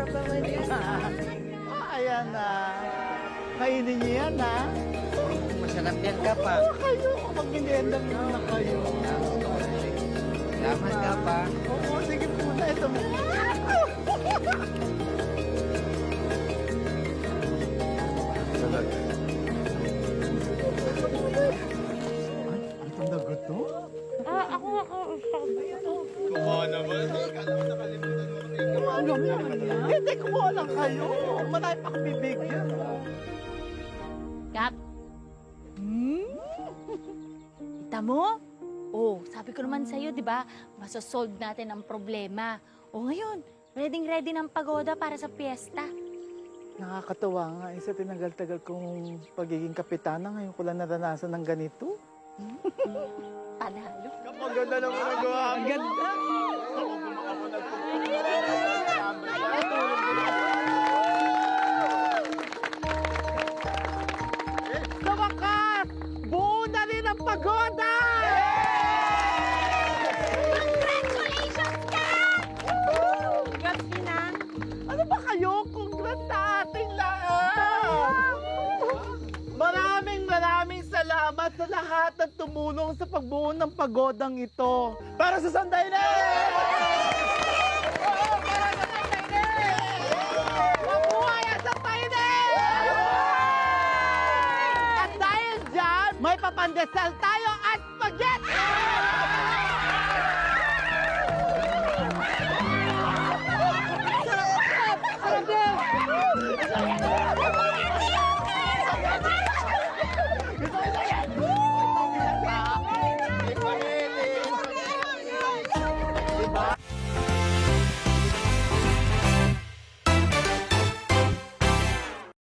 Naman yun. Ah, ayan na. Kainin niyo yan, ha? Masarap yan ka pa. Oo, kayo. Mag-merienda muna kayo. Salamat ka pa. Oo, sige po na. Ito mo. Nga kausap. Hindi, kumuha lang kayo. Marami pa akong bibigyan. Kat, Hmm? kita mo? Oh, sabi ko naman sa'yo, di ba? Masosolve natin ang problema. O ngayon, ready-ready ng pagoda para sa piyesta. Nakakatawa nga. eh, Sa tinagal-tagal kong pagiging kapitana, ngayon ko lang naranasan ng ganito. Panalo. Maganda naman ang gawa. Ang ganda. Sa wakas, buo na rin ang pagoda! Salamat sa lahat ng tumulong sa pagbuo ng pagodang ito. Para sa Sanday na! Ang Sanday na! At dahil